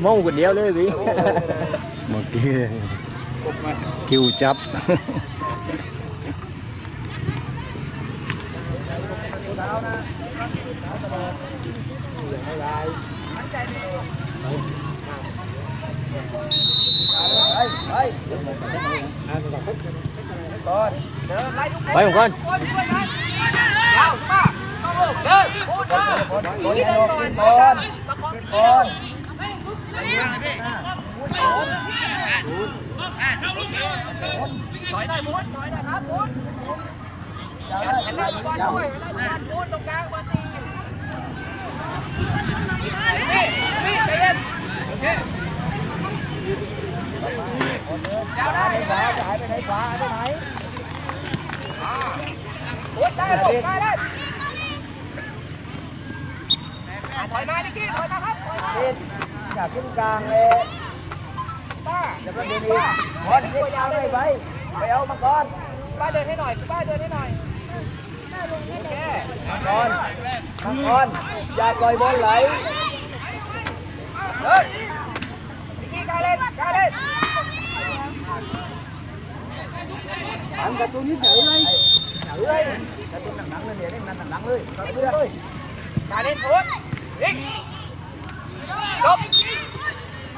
เมาคนเดียวเลยพี่ เมื่อกี้คิวจับ ไปผมก่อน ถอยหน่ อยมุดถอยหน่อยครับมุดเห็นได้บอลด้วยเห็นได้บอลมุดตรงกลางมาตีนี่นี่ใจเย็นโอเคยาวได้ขวาจะหายไปไหนขวาไปไหนมุดได้ลูกได้ได้ อยากขึ้นกลางเลยป้าแล้วก็เดินอีกบอลตัวยาวได้ไปไปเอามาก่อนป้าเดินให้หน่อยป้าเดินให้หน่อยโอเคมาก่อนมาก่อนอย่าปล่อยบอลไหลเฮ้ยดิกี้กล้าเล่นกล้าเล่นหันประตูนี้เฉยเลยเฉยเลยประตูหนังๆเลยเนี่ยเล่นหนังๆเลยเอาเลือกเลยกล้าเล่นโอ๊ตดิกจบ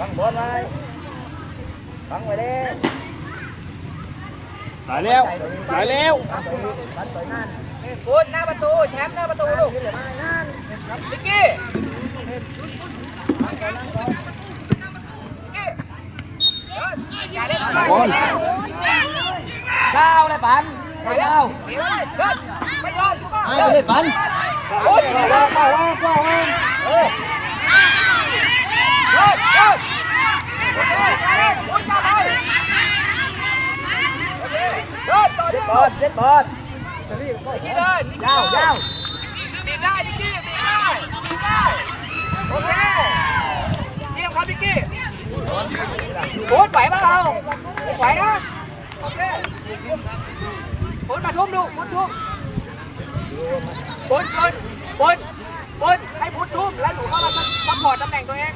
băng bớt đấy băng ngoài đi tải leo tải leo cút na bắt tu xem na bắt tu luôn Vicky sao lại bắn Hãy subscribe cho kênh Ghiền Mì Gõ Để không bỏ lỡ những บอลลิกกี้เดินลิกกี้ยาวยาวดีได้ลิกกี้ดีได้ดีได้โอเคเยี่ยมครับลิกกี้พุทไหวปะเราไหวนะโอเคพุทมาทุ่มดูพุททุ่มปุ้นปุ้นปุ้น ปุ้นให้พุทธทุ่มแล้วหนูเข้ามาซัพพอร์ตตำแหน่งตัวเอง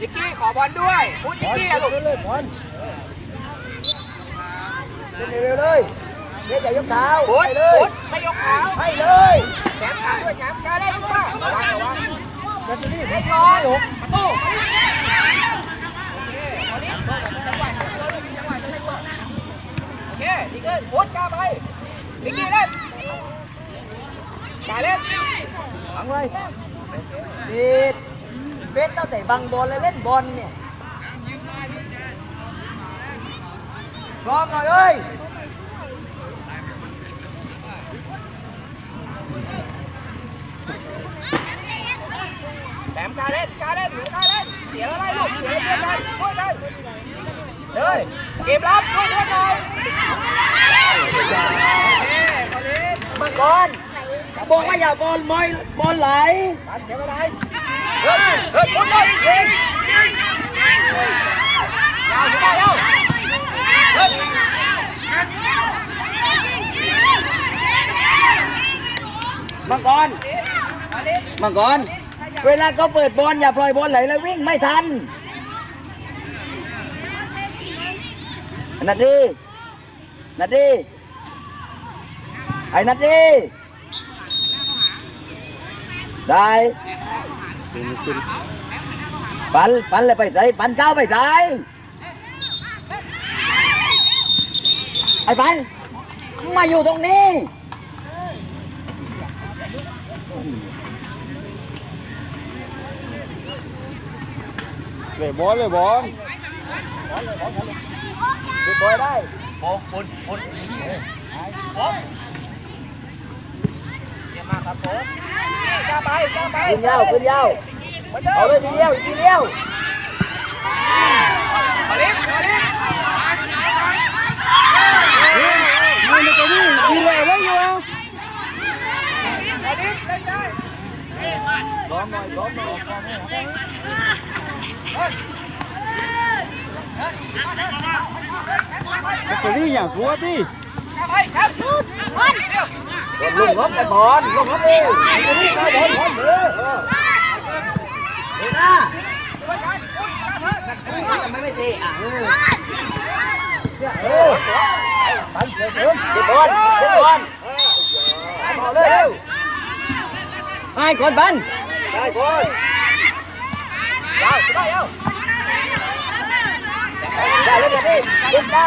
นิกกี้ขอบอลด้วยพุทธนิกกี้อะลูกเลยบอลเล่นเร็วเลยเด็ดอย่ายกเท้าพุทให้ธเลยพุทธไม่ยกเท้าให้เลยแขนขาด้วยแขนขาได้ลูกป่ะวางเอาวางเดี๋ยวนี้เรียบร้อยประตูโอเคนิกกี้พุทธกล้าไปนิกกี้เล่น กาเล่นฝังไว้ปิดเบสตั้งแต่บังบอลเลยเล่นบอลเนี่ยพร้อมหน่อยเอ้ยแหลมกาเล่นกาเล่นหนูกาเล่นเสียอะไรลูกเสียเสียกันช่วยกันเลยเกมรับช่วยด้วยหน่อยมังกร บอกว่าอย่าบอลมอยบอลไหลเดี๋ยไปไหนเฮ้ยเฮ้ยพุทธเลยยิงยาวสุดยอดแล้วเฮ้ยมังกรมังกรเวลาเขาเปิดบอลอย่าปล่อยบอลไหลแล้ววิ่งไม่ทันนาทีนาทีไอ้นาที ได้ปันปันเลยไปใจปันเจ้าไปใจไอ้ปันมาอยู่ตรงนี้เลยบอลเลยบอลติดบอยได้เรียบมากครับผมกล้าไปกล้าไป ขึ้นยาวขึ้นยาวเหมือนเดิมเอาเลยทีเดียวทีเดียวมาดิมาดิมันจะวิ่งมีแรงไว้อยู่เอามาดิเล่นได้อมหน่อยซ้อมหน่อยจะวิ่งอย่างกลัวดิก ล้าไปแชมป์เดี๋ยวลงล้มแต่บอลลงล้มเองนี่เข้บอลบอลเออเฮ้ยนะทำไมไม่ตีอะเออเออไปเร็วเร็วเก็บบอลเก็บบอลเอลยเร็วให้คนบันได้บอลยาวได้ยาวได้เลยเดี๋ยวนี้เล่นได้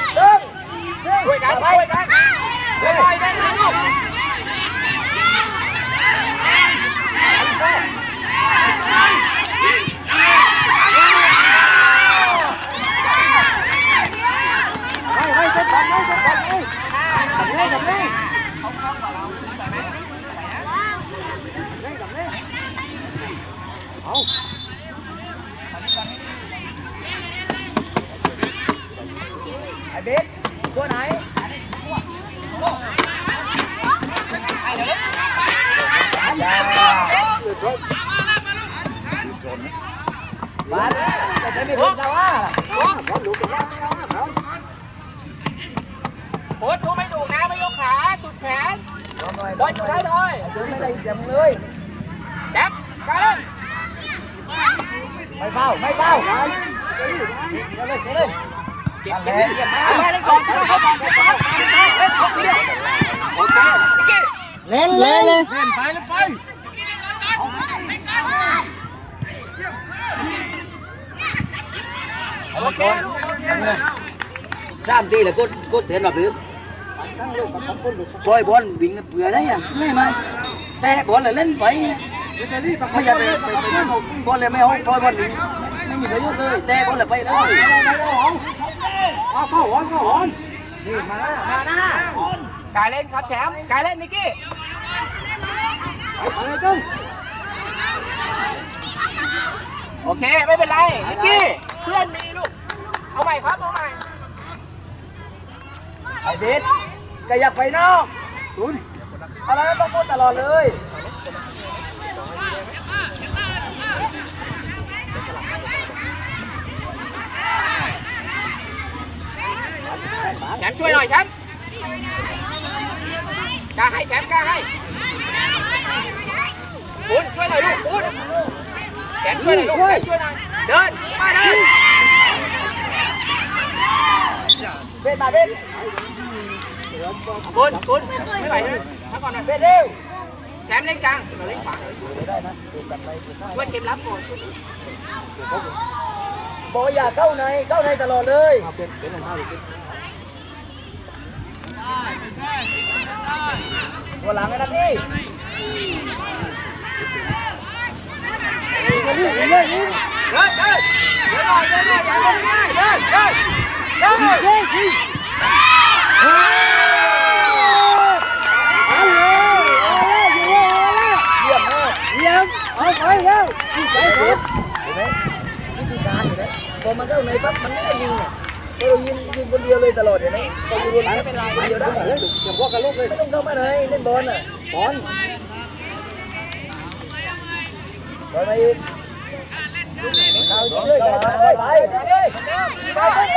Đến chỗ đấy thôi. Chúng nó đây chậm người. Đáp, cái lên. Mày vào, mày vào. Nó lên, nó lên. Hãy subscribe cho kênh Ghiền Mì Gõ Để không bỏ lỡ những video hấp dẫn Giảm đi là cốt cốt tiến vào phía ปล่อยวโอเคพี่กี้เล่นเล่นเลยเล่นไปเล่นไปโอยบอลวิ่งเผื่อได้ยังไม่ไหมแต่บอลเลยเล่นไปนะไม่อยากไปบอลเลยไม่เอาปล่อยบอลวิ่งไม่มีประโยชน์เลยแต่บอลเลยไปเลยนี่มามาหน้ากายเล่นครับแชมป์กายเล่นนิกกี้โอเคไม่เป็นไรนิกกี้เพื่อนมีลูกเอาใหม่ครับเอาใหม่ไอ้เบ สก็อยากไปนอกคุณอะไรก็ต้องพูดตลอดเลยแชมป์ช่วยหน่อยแชมป์กล้าให้แชมป์กล้าให้คุณช่วยหน่อยลูกคุณแชมป์ช่วยหน่อยลูกแชมป์ช่วยหน่อย เดิน มาเดินเบสมาเบส คุณคุณไม่ไหวเลยพักก่อนนะเบสเร็วแชมป์เล่นกลางเราเล่นขวาได้นะดูกลับไปดูข้างช่วยเกมรับก่อนบอกอย่าเข้าในเข้าในตลอดเลยตัวหลังเลยนะพี่เดินเดินเดินหน่อย ยี่ยมเอาไปแล้ว เห็นไหมวิธีการเห็นไหมพอมันเข้าในปั๊บมันไม่ได้ยิงอ่ะพอเรายิงยิงคนเดียวเลยตลอดเห็นไหมพอยิงคนเดียวได้ อย่าพวกกันลูกเลย ไม่ต้องเข้ามาไหนเล่นบอลอ่ะ บอล บอลมาอีกเอาเรื่อยๆไปไปไปไป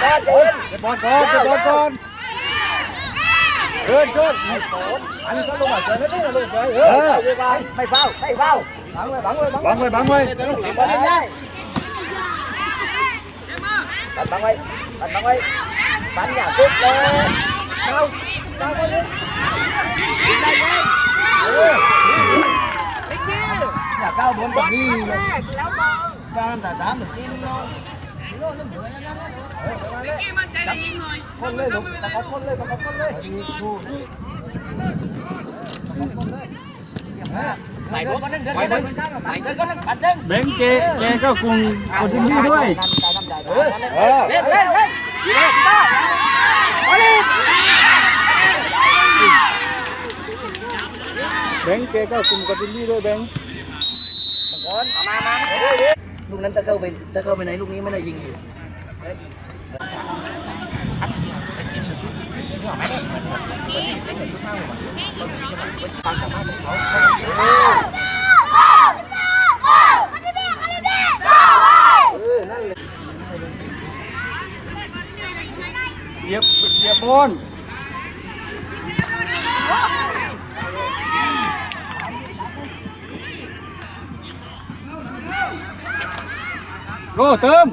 เดียวเจ็บบอลเจ็บ เก็บบอลก่อนเก็บบอลก่อนเกินเกิน อันนี้ก็ลงมาเจอแล้วนี่ลูกเลยเออไม่เฝ้าไม่เฝ้าบังไว้บังไว้บัง บังไว้บังไว้ บอลเล่นได้ตัดบังไว้ตัดบังไว้ปันอย่าปุ๊บเลยเอาเอาไปเลยอย่าก้าวบนแบบนี้เลยก้าวน้ำตาตามหรือจิ้มเ นาะคนเลยลูกมาเขาคนเลยมาเขาคนเลยใส่รถก็นึงเดินก็นึงใส่เดินก็นึงปัดนึงแบงค์เจเจก็คงกดที่นี่ด้วยเออเล่นเล่นเล่นเล่นได้มาดิแบงค์เจก็คุมกดที่นี่ด้วยแบงค์ก่อนมามา ลูกนั้นถ้าเข้าไปถ้าเข้าไปไหนลูกนี้ไม่ได้ยิงอยู่เหยียบเหยียบบอล โก้เติม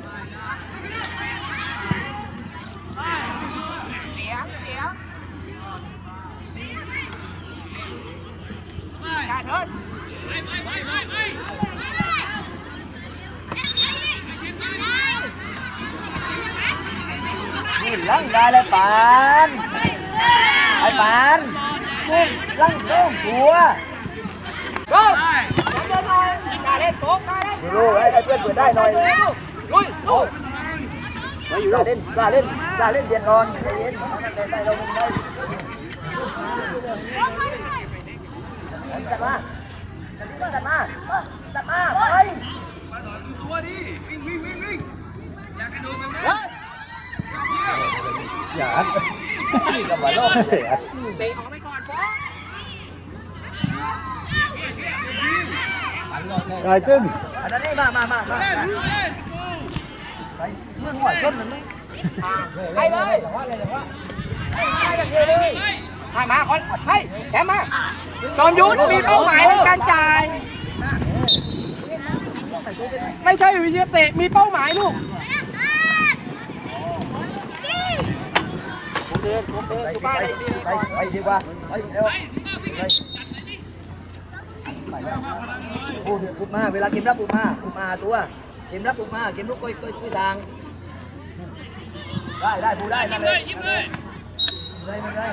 นี่ลังได้เลยปานไอ้ปานลังโค้งตัว go ได้ เล่นโซ่ได้เล่น นี่ลูกให้เพื่อนเปิดได้หน่อย ลุยสู้ มาอยู่กล้าเล่นกล้าเล่นกล้าเล่นเบียดก่อนใจเย็นได้ได้เราได้ตัดมาตัดมาตัดมาไปอย่านี่กับมาโลก เตะออกไปก่อนโซ่ กายตึ้ง อันนั้นนี่มามามามาไปเมื่อหัวชนหนึ่ง ให้เลย ให้มาคนให้แกมาจอมยุทธมีเป้าหมายในการจ่ายไม่ใช่วิเชียเตะมีเป้าหมายลูกผมเดินผมเดินไปไปไปดีกว่าไปเร็ว ไปพูดพูดมาเวลาเกมรับพูดมาพูดมาตัว เกมรับพูดมาเกมลุกก้อยก้อยก้อยทาง ได้ได้พูได้นั่นเลยยิ้มเลยเลยไม่ได้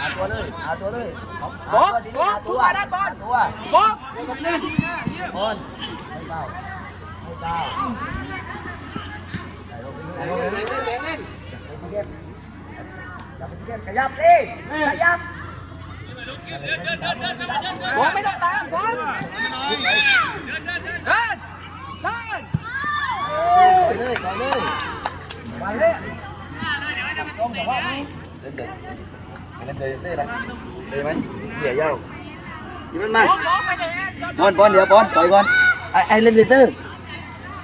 หาตัวเลยหาตัวเลยหาตัวด้าตัวหาตัวบ๊ะบอลไม่เบาไม่เบาได้ลงไปเลยได้ลงไปเลยขยับดิขยับโบ๊ะไม่ต้องตามโบ๊ะเดินเดินก่อนเลยก่อนเลยไปเลยต้องบอกว่าเล่นเด็กเล่นเด็กเล่นอะไรเล่นไหมเหี้ยเย้ายิงมันมาโบ๊ะโบ๊ะไปไหนอะบอลบอลเดี๋ยวบอลต่อยก่อนไอ้ไอ้เล่นเลเตอร์เดี๋ยวเดี๋ยวเดี๋ยวเล่นไปก่อนยืนไปก่อนนี่เล่นไปก่อนประตูเล่นได้ยาวยาวไปไปไ Quán mấy động tám, quán Lên, lên, lên Lên, lên Còn đi, còn đi Còn đi Con bỏ bóng Lên đi Lên đi, lên đây Đi mấy, dễ vô Đi bên mày Con, con, đi con, tới con Ai, ai lên đi tư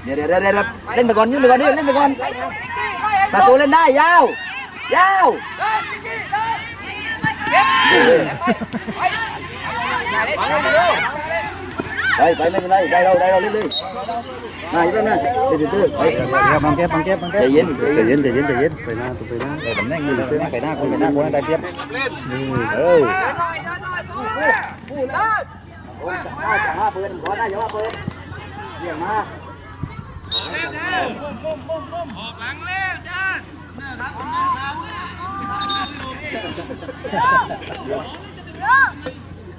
Đi, đi, đi, đi Lên mày con, lên mày con đi, lên mày con Bà tú lên đây, giao Giao Lên ม่เป็นไรได้เราได้เราเล่นเลยมาอยู่แล้วนะเล่นเลเตอไปเดี๋ยวบังแก๊บบังแก๊บบังแก๊บใจเย็นใจเย็นเย็นใจเย็นใจเย็นไปหน้าตัวไปหน้าเออตำแหน่งนี้เลยไปหน้าคนไปหน้าคนได้เทียบนี่เออพูดแล้วห้าจะห้าเปิดขอได้อย่าว่าเปิดเยี่ยมมา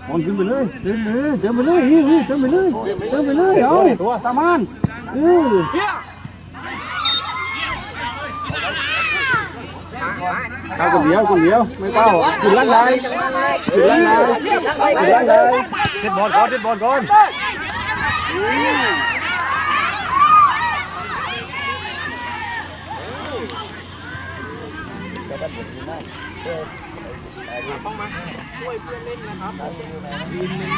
บอลขึ้นไปเลยเติมไปเลยเติมไปเลยนี่นี่เติมไปเลยเติมไปเลยเอาตามานเออเข้าคนเดียวคนเดียวไม่เข้าขึ้นล่างได้ขึ้นล่างได้ขึ้นล่างได้เด็ดบอลก่อนเด็ดบอลก่อน เต้องมา ช่วยเพื่อนเล่นนะครับยืนเล่น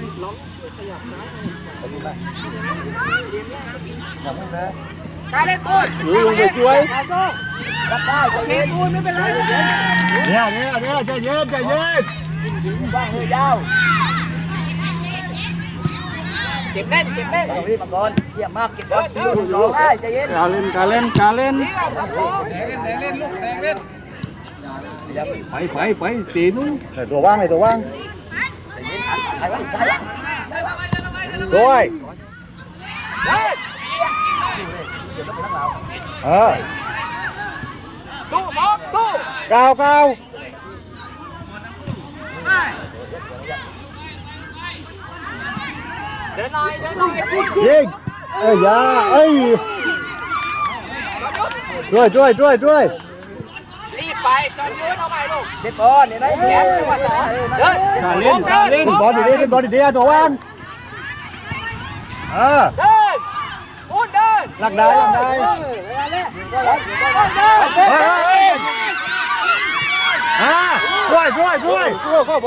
อยู่ล้อมช่วยขยับซ้ายไปยืนไปอย่าพุ่งนะการเล่นปูนหรือลงไปช่วยรับได้ใจเล่เย็นนปูนไม่เป็นไรเนี่ยเนี่ยเนี่ยใจเย็นใจเย็นว่างเลยยาวเก็บเล่นเก็บเล่นตรงนี้มังกรเยี่ยมมากเก็บบอลร้องได้ใจเย็นการเล่นการเล่นการเล่นนี่ก็ครับผมไปไปไปตีนู้นตัวว่างเลยตัวว่างใจเย็นใครวะใครวะด้วยเฮ้ยเออสู้สองสู้กาวกาวเดินหน่อยเดิน phải phải phải tiến luôn đồ quang này đồ băng rồi ờ cao cao Ding. Ê da, ê. Rồi, rồi, rồi, rồi. จอนยืนเอาไปลูกเด็ดบอลเนี่ยได้แขนจังหวะสองเดินการเล่นการเล่นบอลดีดีบอลดีดีตัวว่างเออเดินปูนเดินหลักได้หลักได้เวลาเล่นเดินเดินเฮ้ยอ่าช่วยช่วยช่วย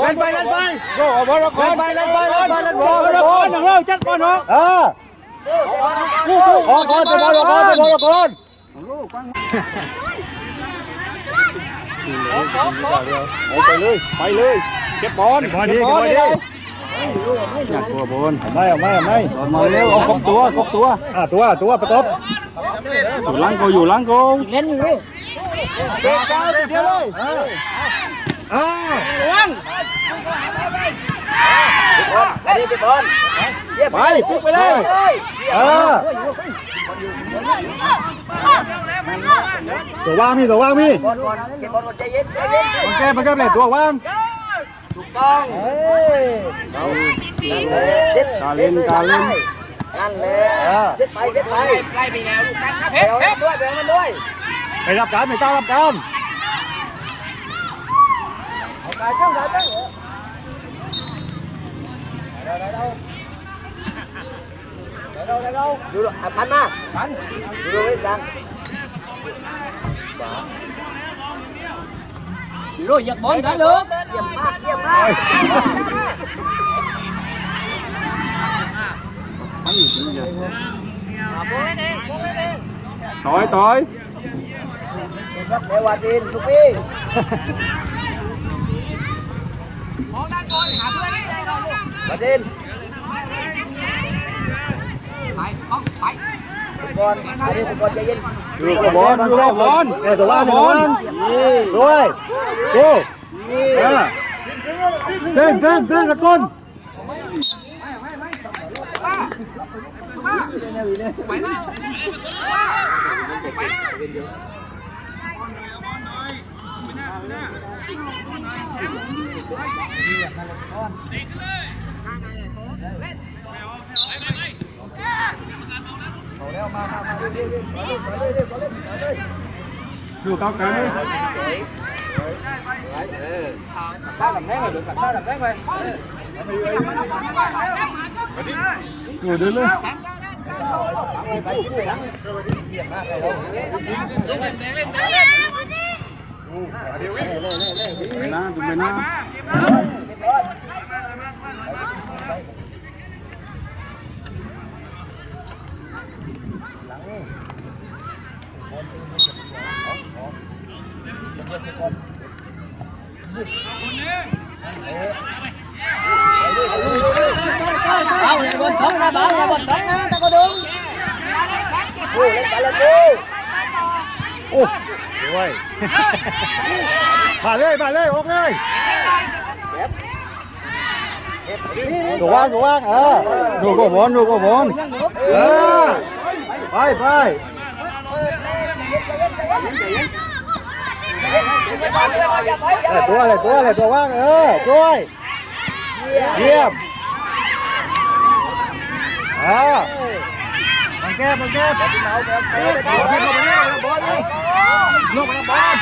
เล่นไปเล่นไปโย่บอลละคนเล่นไปเล่นไปเล่นไปเล่นบอลเล่นบอลของเราจัดบอลเนาะเออขอก่อนจะบอลละคนจะบอลละคน ไปเลย ไปเลย เก็บบอลบอลดีบอลดีอยากตัวบอลไม่ไม่ไม่มาเร็วเอาครบตัวครบตัวอ่าตัวตัวประตบอยู่หลังกูอยู่หลังกูเล่นอยู่เด็กก้าวเดียวเลยอ่าเด็ดบอลเยี่ยมไปปุ๊บไปเลยเออ ตัวว่างมีตัวว่างมีบอลก่อนเก็บบอลก่อนใจเย็นใจเย็นมันแก้มันแก้เลยตัวว่างถูกต้องเฮ้ยเด็ดนั่นเลยเด็ดไปเด็ดไปไล่ไปแนวลูกกันครับเพเดี๋ชยวรเพนะชรด้วยเดี๋ยวมันด้วยไปรับการไม่ต้ารับการเอากายเจ้ากายเจ้า Vô được, à, bắn á. Bắn. Vô được đấy, đang. Vô rồi, giật bóng cái nữa. Giật ma, giật ma. Bắn gì chứ vậy? Tối, tối. Rất để qua tin, lúc đi. Bóng đang rồi, hạ lên. Qua tin. ก่อนวาดินก่อนใจเย็น ดูกับบอลดูกับบอลเออตัวว่างตัวว่างด้วยดูเออเต้นเต้นเต้นตะกุน ดูเ Đưa tao cái đấy. Sao làm thế mà được làm sao làm thế mày? Ngồi đến lên. Mày na, mày na. วยมาเลยมาเลยออกเลยตัวว่างตัวว่างเออดูกับบอลดูกับบอลเออไปไป อย่าไปอย่า เออตัวอะไรตัวอะไรตัวว่างเออช่วยเยี่ยมอ่ามันแก้มันแก้ เอาแบบเออ บอ ลเข้าไปนี่บอลนี่ลงไปบอล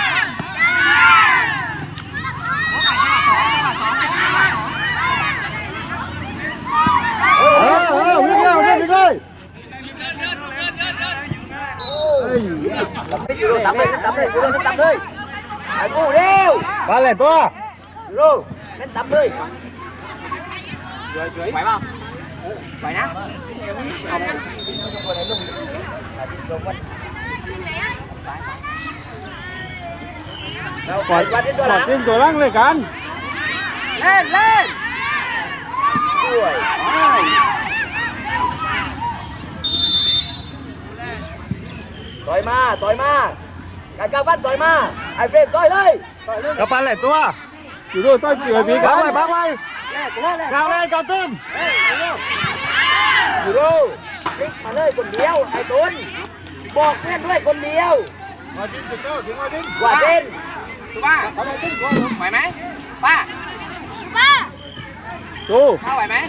เออเออวิ่งเลยวิ่งเลย อยู่ตามเลยตามเลยอยู่เลยตามเลย ไอ้กูเร็ว บ้านเลยตัว ยูโรเล่นตับเลย ไหวเปล่าไหวนะ เราปล่อยวันที่ตัวหลังจิ้งตัวล่างเลยกันเล่นเล่นช่วย ต่อยมา ต่อยมาการก้าวปั้นต่อยมา ไอ้เฟรมต่อยเลยต่อยเลยกระปั้นเลยตัว อยู่ด้วยต้อยเกลือพี่กันไปพักไว้แรกตัวแรกกาวเลยกันตึ้มยูโรพลิกมาเลยคนเดียวไอ้ตุนบอกเพื่อนด้วยคนเดียวมาจิ้งจุดเจ้าถึงมาดิ้งว่าเป็นถูกป่ะไหวไหมป้าดูป้าไหวไหมอย่าได้ลูกคุณยาวก้าวปั้น Thứ ba. Khỏe máy. Ba. Ba. Chú. Sao khỏe máy?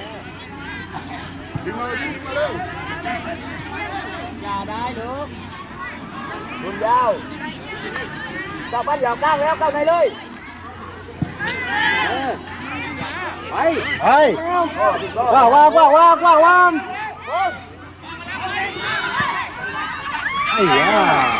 Dạ đây được. Buồn dao. Sao bắt vào cao leo cao này lên. Ấy. Ấy. Qua qua qua qua qua qua. Ấy à.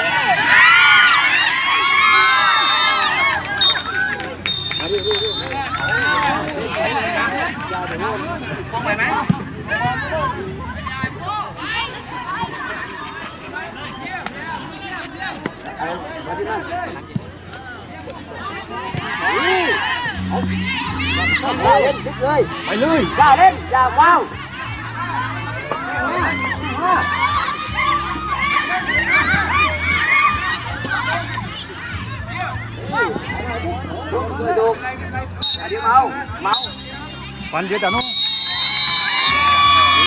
ra lên đích ơi mày lươi ra lên ra vào Mau, mau. Quanh dưới ta nó.